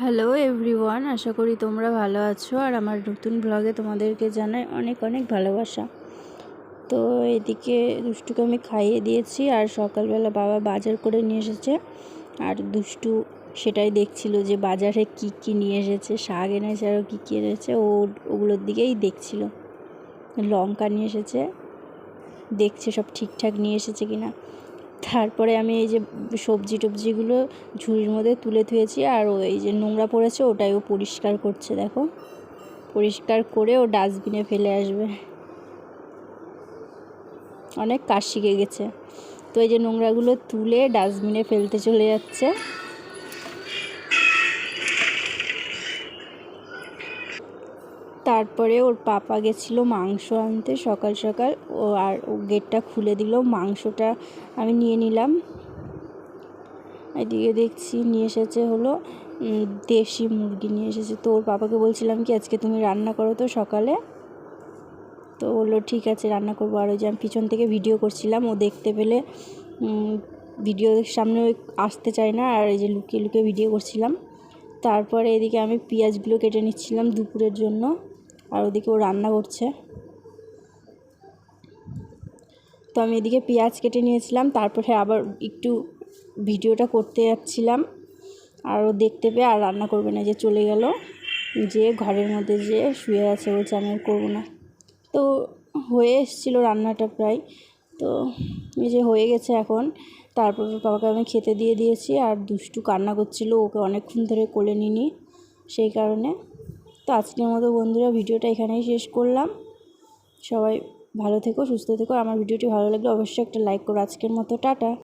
Hello everyone আশা করি তোমরা ভালো আছো আর আমার নতুন ব্লগে তোমাদেরকে জানাই অনেক অনেক ভালোবাসা। তো এদিকে দুষ্টুকে আমি খাইয়ে দিয়েছি আর সকালবেলা বাবা বাজার করে নিয়ে এসেছে। আর দুষ্টু সেটাই দেখছিল যে বাজারে কি কি নিয়ে এসেছে, শাক এনেছে আরও কী কী এনেছে, ও ওগুলোর দিকেই দেখছিল। লঙ্কা নিয়ে এসেছে, দেখছে সব ঠিকঠাক নিয়ে এসেছে কিনা। তারপরে আমি এই যে সবজি টবজিগুলো ঝুড়ির মধ্যে তুলে থুয়েছি আর ও এই যে নোংরা পড়েছে ওটাই ও পরিষ্কার করছে, দেখো। পরিষ্কার করে ও ডাস্টবিনে ফেলে আসবে। অনেক কাজ শিখে গেছে তো এই যে নোংরাগুলো তুলে ডাস্টবিনে ফেলতে চলে যাচ্ছে। তারপরে ওর পাপা গেছিল মাংস আনতে সকাল সকাল, ও আর ও গেটটা খুলে দিল, মাংসটা আমি নিয়ে নিলাম। এদিকে দেখছি নিয়ে এসেছে হলো দেশি মুরগি নিয়ে এসেছে। তো ওর পাপাকে বলছিলাম কি, আজকে তুমি রান্না করো তো সকালে? তো বলল, ঠিক আছে, রান্না করব। আর ওই যে আমি পিছন থেকে ভিডিও করছিলাম, ও দেখতে পেলে ভিডিও সামনে আসতে চায় না, আর এই যে লুকিয়ে লুকিয়ে ভিডিও করছিলাম। তারপরে এদিকে আমি পেঁয়াজগুলো কেটে নিচ্ছিলাম দুপুরের জন্য। আর ওদিকে ও রান্না করছে। তো আমি এদিকে পেঁয়াজ কেটে নিয়েছিলাম, তারপরে আবার একটু ভিডিওটা করতে যাচ্ছিলাম। আর ও দেখতে পেয়ে আর রান্না করবে না যে চলে গেল। যে ঘরের মধ্যে যে শুয়ে আছে বলছে আমি আর করব না। তো হয়ে এসেছিল রান্নাটা প্রায়। তো এই যে হয়ে গেছে এখন। তারপর বাবাকে আমি খেতে দিয়ে দিয়েছি, আর দুষ্টু কান্না করছিল, ওকে অনেকক্ষণ ধরে কোলে নিনি সেই কারণে। তো আজকের মতো বন্ধুরা ভিডিওটা এখানেই শেষ করলাম। সবাই ভালো থেকো, সুস্থ থেকো। আমার ভিডিওটি ভালো লাগলে অবশ্যই একটা লাইক করো। আজকের মতো, টাটা।